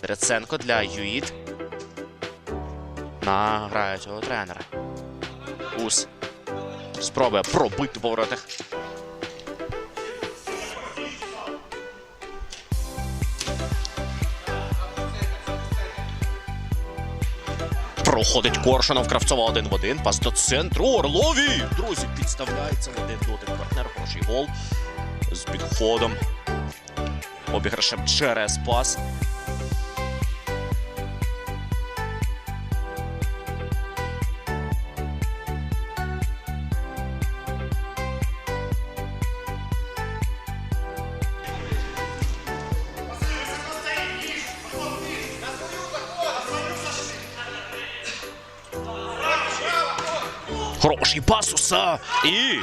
Треценко для Юїд. На граючого тренера. Ус. Спробує пробити по воротах. Проходить Коршунов, Кравцова один в один. Пас до центру. Орлові! Друзі, підставляється один дотик партнер. Хороший гол. З підходом. Обіграшем через пас. Хороший пас уса. І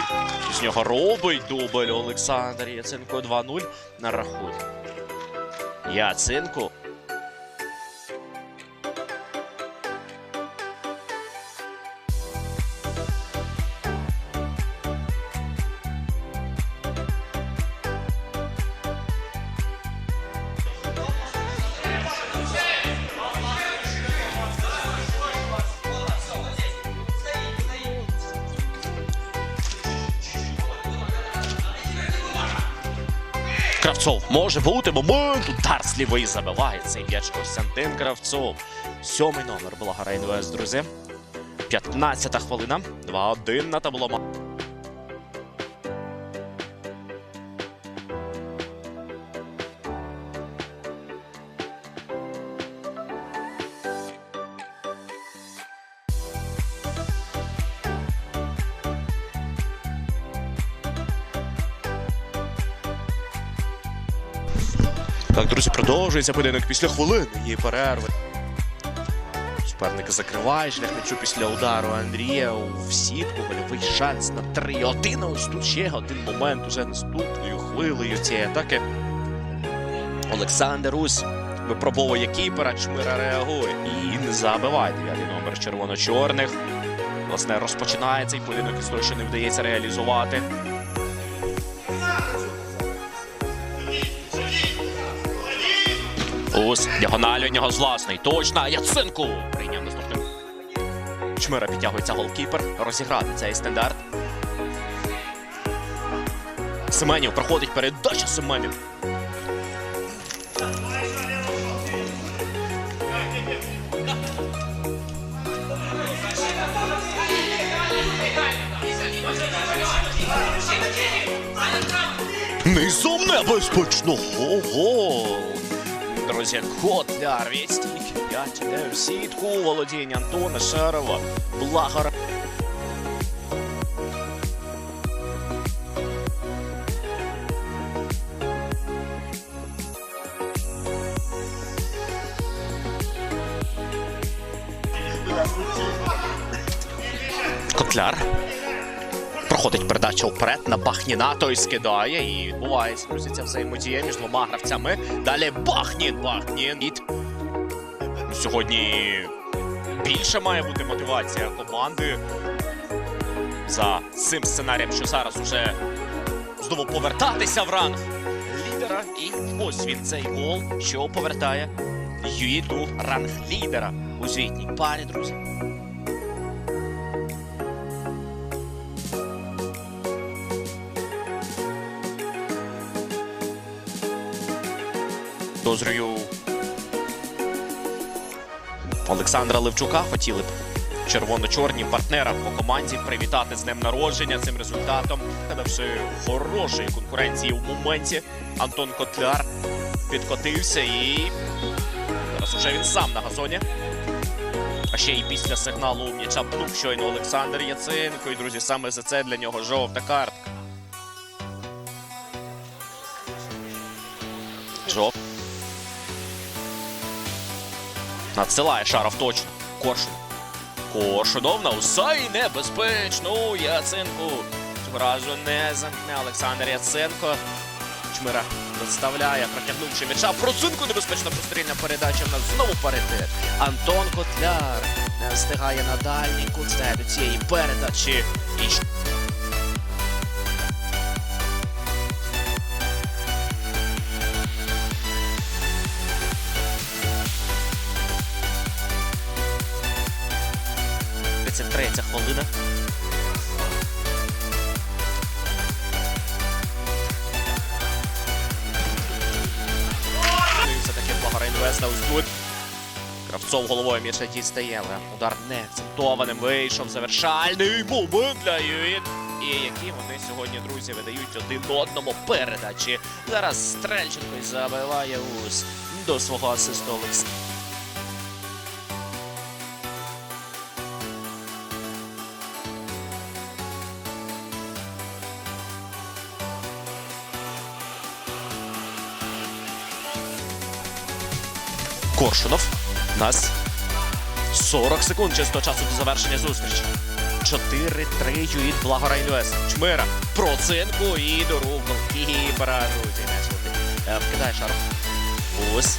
з нього робить дубль Олександр Яценко 2-0 на рахунок. Яценко. Кравцов може бути момент. Удар слівий забиває цей м'яч Костянтин Кравцов. Сьомий номер Блага НВС, друзі. 15 хвилина. 2-1 на табло. Так, друзі, продовжується поєдинок після хвилини. Є перерви. Суперник закриває шлях м'ячу після удару Андрія в сітку. Гольовий шанс на 3-1. Ось тут ще один момент уже наступною хвилею цієї атаки. Олександр Русь випробовує кіпера, Чмира реагує і не забиває дев'ятий номер червоно-чорних. Власне, розпочинає цей поєдинок із того, що не вдається реалізувати. Ус, діагональ у нього з власний. Точно, Яценко! Прийняв наступним. Чмира підтягується голкіпер. Розіграти цей стандарт. Семенів проходить передача Семенів. Низом небезпечно. Ого! Друзі, Котляр відстійки 5 іде в сітку. Володіння Антона Шарова. Благо. Котляр. Проходить передача вперед на Бахніна, той скидає і відбувається друзі, взаємодія між двома гравцями. Далі Бахнін, Бахнін. І сьогодні більше має бути мотивація команди за цим сценарієм, що зараз уже знову повертатися в ранг лідера. І ось він цей гол, що повертає Юїду ранг лідера у звітній парі, друзі. Підозрюю Олександра Левчука хотіли б червоно-чорні партнера по команді привітати з днем народження цим результатом. Давши хорошої конкуренції в моменті, Антон Котляр підкотився і зараз вже він сам на газоні. А ще й після сигналу м'яча пнув щойно Олександр Яценко. І, друзі, саме за це для нього жовта картка. Жов. Надсилає Шаров точно. Коршун. Коршунов на уса і небезпечно. Яценко. Разу не замкне Олександр Яценко. Чмира представляє, протягнувши м'яча. Процинку небезпечна прострільна передача. В нас знову паритет. Антон Котляр не встигає на дальній кут до цієї передачі. І третя хвилина. І все-таки Благора Інвеста тут. Кравцов головою м'яч не дістає, але удар не акцентованим вийшов. Завершальний момент для ЮІН. І які вони сьогодні, друзі, видають один одному передачі. Зараз Стрельченко забиває ус до свого асисту Олекс. Коршунов. Нас 40 секунд чисто часу до завершення зустрічі. 4-3 юїт Благора Інвест. Чмира. Процинку і до рук І слухай. Е, Вкидає шарф. Ус.